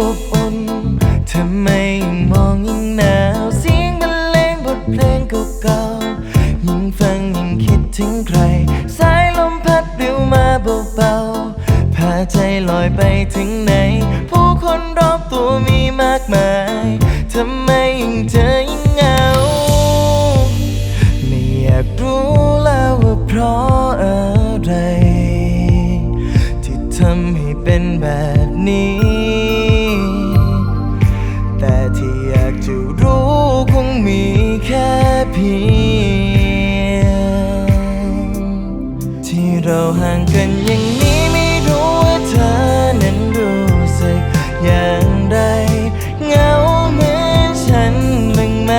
อบอุ่นทำไมยิ่งมองยิ่งหนาวเสียงบรรเลงบทเพลงเก่าๆยิ่งฟังยิ่งคิดถึงใคร สายลมพัดปลิวมาเบาๆพาใจลอยไปถึงไหน ผู้คนรอบตัวมีมากมายทำไมยิ่งเจอยิ่งเหงา ไม่อยากรู้แล้วว่าเพราะ มีแค่เพียง ที่เราห่างกันอย่างนี้ไม่รู้ว่าเธอนั้นรู้สึกอย่างไรเหงาเหมือนฉันบ้างไหม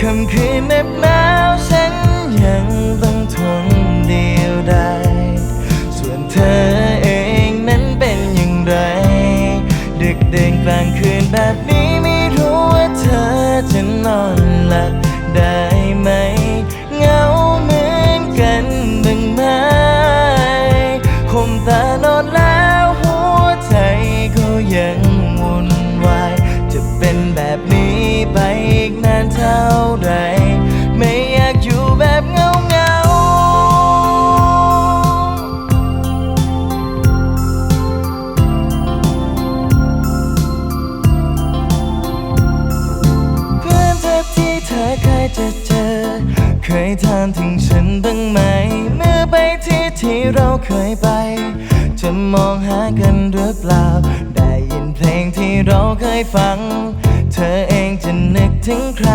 คำคืนเหน็บหนาวฉันยังต้องทนเดียวดายส่วนเธอ จะเจอ เคยทานถึงฉันบ้างไหม เมื่อไปที่ที่เราเคยไป จะมองหากันหรือเปล่า ได้ยินเพลงที่เราเคยฟัง เธอเองจะนึกถึงใคร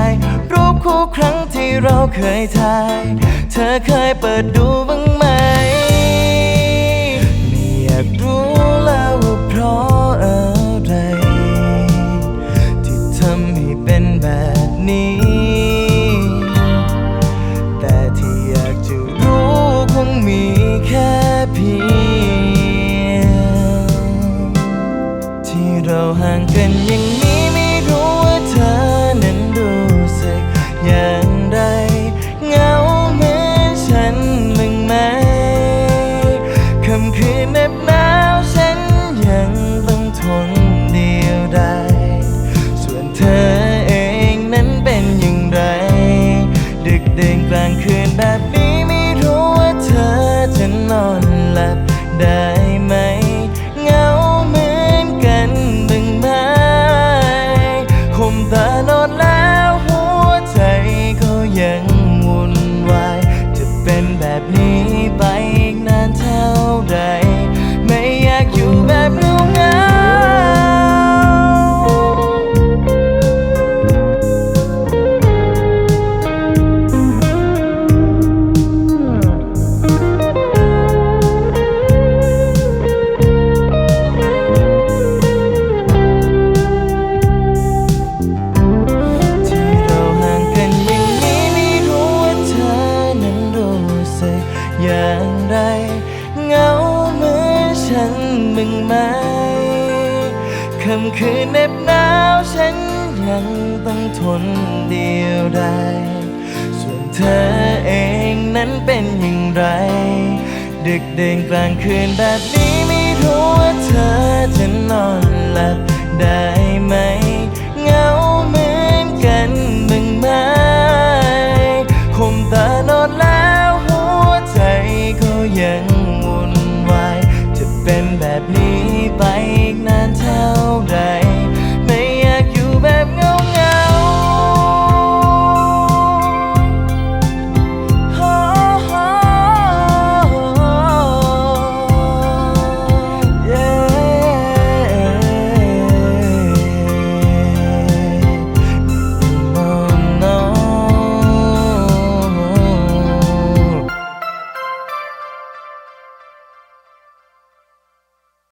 รูปคู่ครั้งที่เราเคยถ่าย เธอเคยเปิดดูบ้างไหม เราห่างกันอย่างนี้ ค่ำคืนเหน็บหนาวฉันยังต้องทนเดียวดายส่วนเธอเองนั้นเป็นอย่างไร ดึกเดินกลางคืนแบบนี้ไม่รู้ว่าเธอจะนอนหลับได้